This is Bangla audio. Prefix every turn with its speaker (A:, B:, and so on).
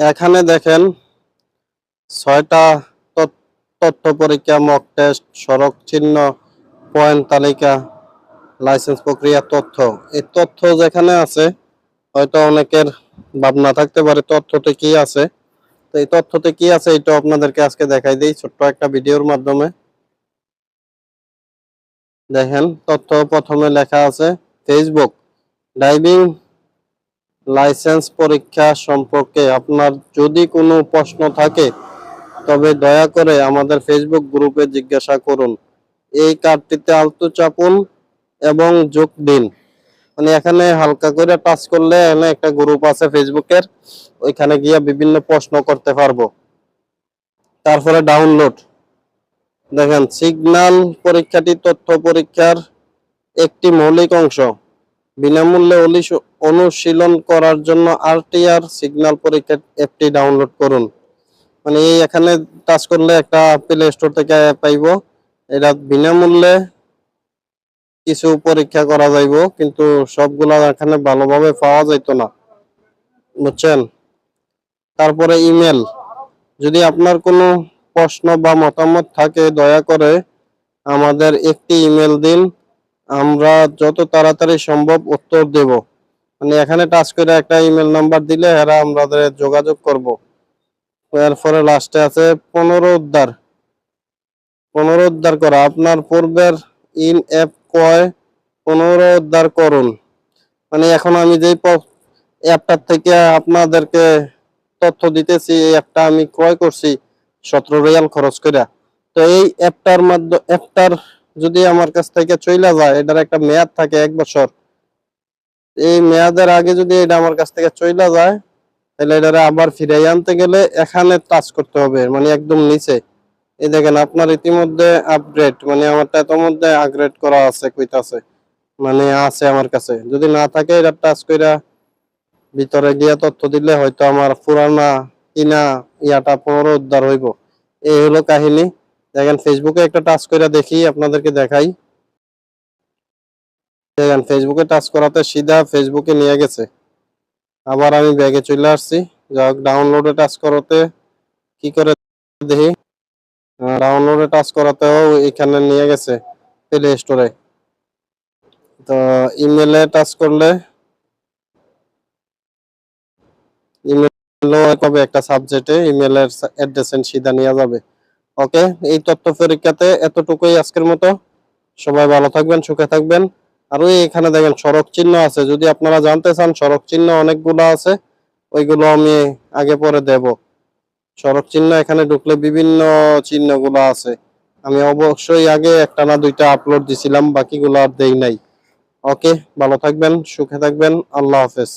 A: এখানে দেখেন ছয়টা তথ্য- পরীক্ষা মক টেস্ট সড়ক চিহ্ন পয়েন্ট তালিকা লাইসেন্স প্রক্রিয়া, তথ্য। এই তথ্য যেখানে আছে, হয়তো অনেকের ভাবনা থাকতে পারে তথ্যতে কি আছে। তো এই তথ্যতে কি আছে এটা আপনাদেরকে আজকে দেখাই দিই, ছোট্ট একটা ভিডিওর মাধ্যমে। দেখেন, তথ্য প্রথমে লেখা আছে ফেসবুক ড্রাইভিং লাইসেন্স পরীক্ষা সম্পর্কে আপনার যদি কোনো প্রশ্ন থাকে, তবে দয়া করে আমাদের ফেসবুক গ্রুপে জিজ্ঞাসা করুন। এই কার্ডটিতে আলতো চাপুন এবং যোগ দিন। মানে এখানে হালকা করে টাচ করলে এখানে একটা গ্রুপ আছে ফেসবুকের ওইখানে গিয়ে বিভিন্ন প্রশ্ন করতে পারব। তারপরে ডাউনলোড দেখেন সিগন্যাল পরীক্ষাটি তথ্য পরীক্ষার একটি মৌলিক অংশ। বিনামূল্যে অনুশীলন করার জন্য আরটিআর সিগন্যাল পরীক্ষা অ্যাপটি ডাউনলোড করুন। মানে এই এখানে টাচ করলে একটা প্লে স্টোর থেকে পাইব। এটা বিনামূল্যে কিছু পরীক্ষা করা যাইব, কিন্তু সবগুলা এখানে ভালোভাবে পাওয়া যাইত না। বুঝছেন? তারপরে ইমেল। যদি আপনার কোনো প্রশ্ন বা মতামত থাকে, দয়া করে আমাদের একটি ইমেল দিন। আমরা যত তাড়াতাড়ি সম্ভব উত্তর দেব। মানে এখানে টাচ করে একটা ইমেল নাম্বার দিলে এরা আমাদের যোগাযোগ করব। এরপরে লাস্টে আছে পুনরুদ্ধার পুনরুদ্ধার করা। আপনার পূর্বের ইন অ্যাপ কয়? পুনরুদ্ধার করুন। মানে এখন আমি যেই অ্যাপটার থেকে আপনাদেরকে তথ্য দিতেছি, এই অ্যাপটা আমি ক্রয় করছি, সতেরো রিয়াল খরচ করে তো এই অ্যাপটার মাধ্যমে অ্যাপটার যদি আমার কাছ থেকে চইলা যায়, এটার একটা মেয়াদ থাকে এক বছর। এই মেয়াদের আগে যদি এটা আমার কাছ থেকে চইলা যায়, তাহলে এটারে আবার ফিরাই আনতে গেলে এখানে টাচ করতে হবে মানে একদম নিচে। এই দেখেন, আপনার ইতিমধ্যে আপগ্রেড মানে আমারটা ইতিমধ্যে আপগ্রেড করা আছে, কইতাছে মানে আছে আমার কাছে। যদি না থাকে, এটা টাচ কইরা ভিতরে গিয়া তথ্য দিলে হয়তো আমার পুরানা কিনা ইয়াটা পুনরুদ্ধার হইব। এই হলো কাহিনী। দেখেন ফেসবুকে একটা টাচ করে দেখি, আপনাদেরকে দেখাই। দেখেন ফেসবুকে টাচ করাতে সিধা ফেসবুকে নিয়ে গেছে। আবার আমি ব্যাগে চলে আসছি। যাক ডাউনলোডে টাচ করাতে কি করে দেখি? ডাউনলোডে টাচ করাতেও এখানে নিয়ে গেছে প্লে স্টোরে তো ইমেলে টাচ করলে ইমেল একটা সাবজেক্টে ইমেলের অ্যাড্রেস সিধা নিয়ে যাবে। ওকে এই তথ্য পরীক্ষাতে এতটুকুই আজকের মতো। সবাই ভালো থাকবেন, সুখে থাকবেন। আর ওই এখানে দেখেন, সড়ক চিহ্ন আছে। যদি আপনারা জানতে চান, সড়ক চিহ্ন অনেকগুলো আছে। ওইগুলো আমি আগে পরে দেব। সড়ক চিহ্ন এখানে ঢুকলে বিভিন্ন চিহ্নগুলো আছে। আমি অবশ্যই আগে একটা না দুইটা আপলোড দিছিলাম, বাকিগুলো আর দেই নাই। ওকে ভালো থাকবেন, সুখে থাকবেন। আল্লাহ হাফেজ।